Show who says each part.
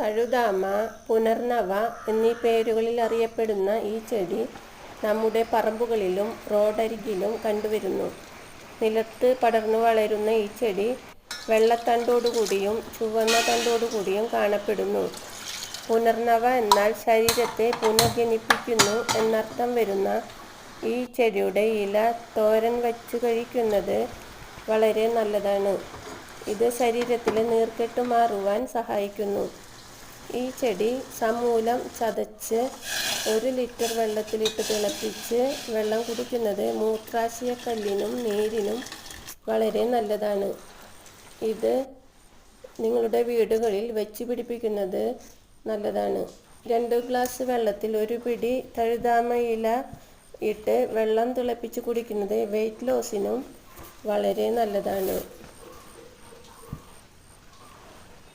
Speaker 1: തഴുതാമ പുനർനവ എന്നീ പേരുകളിൽ അറിയപ്പെടുന്ന ഈ ചെടി നമ്മുടെ പറമ്പുകളിലും റോഡരികിലും കണ്ടുവരുന്നു. നിലത്ത് പടർന്നു വളരുന്ന ഈ ചെടി വെള്ളത്തണ്ടോടുകൂടിയും ചുവന്ന തണ്ടോടുകൂടിയും കാണപ്പെടുന്നു. പുനർനവ എന്നാൽ ശരീരത്തെ പുനർജനിപ്പിക്കുന്നു എന്നർത്ഥം വരുന്ന ഈ ചെടിയുടെ ഇല തോരൻ വച്ചു കഴിക്കുന്നത് വളരെ നല്ലതാണ്. ഇത് ശരീരത്തിലെ നീർക്കെട്ട് മാറുവാൻ സഹായിക്കുന്നു. ഈ ചെടി സമൂലം ചതച്ച് ഒരു ലിറ്റർ വെള്ളത്തിലിട്ട് തിളപ്പിച്ച് വെള്ളം കുടിക്കുന്നത് മൂത്രാശയക്കല്ലിനും നീരിനും വളരെ നല്ലതാണ്. ഇത് നിങ്ങളുടെ വീടുകളിൽ വെച്ച് പിടിപ്പിക്കുന്നത് നല്ലതാണ്. രണ്ട് ഗ്ലാസ് വെള്ളത്തിൽ ഒരു പിടി തഴുതാമ ഇല ഇട്ട് വെള്ളം തിളപ്പിച്ച് കുടിക്കുന്നത് വെയിറ്റ് ലോസിനും വളരെ നല്ലതാണ്.